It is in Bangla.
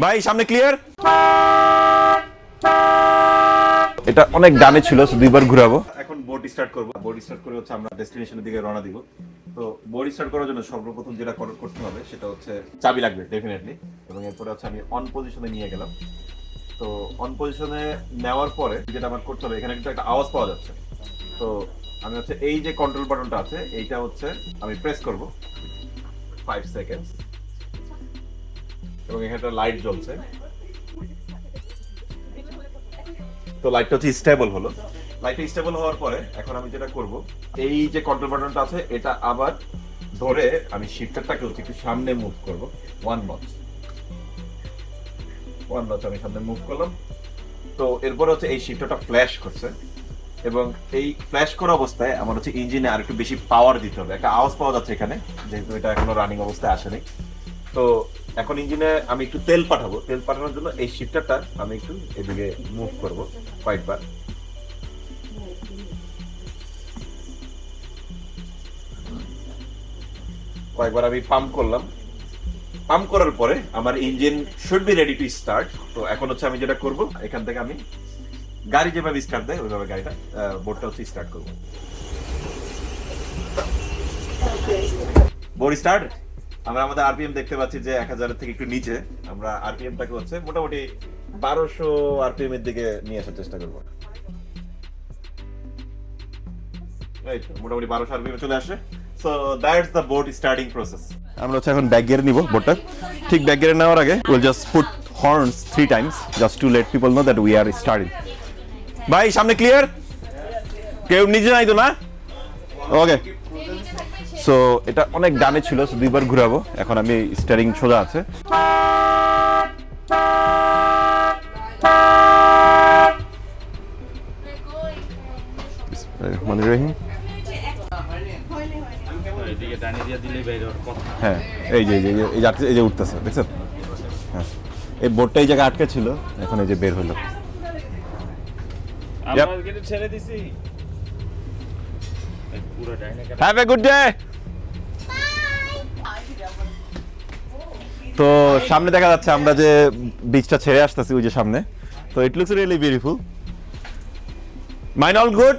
ভাই, সামনে ক্লিয়ার এটা অনেক ডানে ছিল দুইবার ঘুরাবো। এখন বোর্ড স্টার্ট করব। বোর্ড স্টার্ট করে হচ্ছে আমরা ডেস্টিনেশনের দিকে রওনা দিব। তো বোর্ড স্টার্ট করার জন্য সর্বপ্রথম যেটা কর- করতে হবে, সেটা হচ্ছে চাবি লাগবে ডেফিনেটলি এবং এরপরে হচ্ছে আমি অন পজিশনে নিয়ে গেলাম। তো অন পজিশনে নেওয়ার পরে যেটা আমার করতে হবে, এখানে কিন্তু একটা আওয়াজ পাওয়া যাচ্ছে। তো আমি হচ্ছে এই যে কন্ট্রোল বাটনটা আছে, এইটা হচ্ছে আমি প্রেস করব। ফাইভ সেকেন্ডস এবং এখানে একটা লাইট জ্বলছে। তো লাইটটা হচ্ছে স্টেবল হলো। লাইটটা স্টেবল হওয়ার পরে এখন আমি যেটা করব, এই যে কন্ট্রোল বাটনটা আছে, এটা আবার ধরে আমি শিফটারটাকে হচ্ছে একটু সামনে মুভ করব। ওয়ান নচ ওয়ান নচ আমি সামনে মুভ করলাম। তো এরপর হচ্ছে এই শিফটারটা ফ্ল্যাশ করছে। এবং এই ফ্ল্যাশ করা অবস্থায় আমার হচ্ছে ইঞ্জিনে আর একটু বেশি পাওয়ার দিতে হবে। একটা আওয়াজ পাওয়া যাচ্ছে এখানে, যেহেতু এটা এখনও রানিং অবস্থায় আসেনি। তো এখন ইঞ্জিনে আমি একটু তেল পাঠাবো। তেল পাঠানোর জন্য এই শিফটারটা আমি একটু এদিকে মুভ করব কয়েকবার। কয়েকবার আমি পাম্প করলাম। পাম্প করার পরে আমার engine should be ready to start তো এখন হচ্ছে আমি যেটা করব, এখান থেকে আমি গাড়ি যেভাবে স্টার্ট দেয়, ওইভাবে গাড়িটা বোর্ডটা হচ্ছে স্টার্ট করব। বোর্ড স্টার্ট আমরা আমাদের আরপিএম দেখতে পাচ্ছি যে এক হাজারের থেকে একটু নিচে। আমরা আরপিএমটাকে হচ্ছে মোটামুটি বারোশো আরপিএম এর দিকে নিয়ে আসার চেষ্টা করব। মোটামুটি বারোশো আরপিএম চলে আসে। So that's the board starting process আমরা হচ্ছে এখন ব্যাক গিয়ার নিব বোর্ডটা ঠিক ব্যাক গিয়ারে নেওয়ার আগে will just put horns three times just to let people know that we are starting ভাই, সামনে ক্লিয়ার কেউ নিজে নাই তো না? ওকে সো এটা অনেক ডানে ছিল so দুইবার ঘুরাবো। এখন আমি স্টারিং সোজা আছে। মানে রহিম? হ্যাঁ এই যে এই যে এই উঠতেছে দেখছেন? হ্যাঁ। এই বোর্ডটা এই জায়গায় আটকে ছিল এখন এই যে বের হলো। ছেড়ে দিছি। তো সামনে দেখা যাচ্ছে আমরা যে বিচটা ছেড়ে আসতেছি, ওই যে সামনে। তো it looks really beautiful mine all good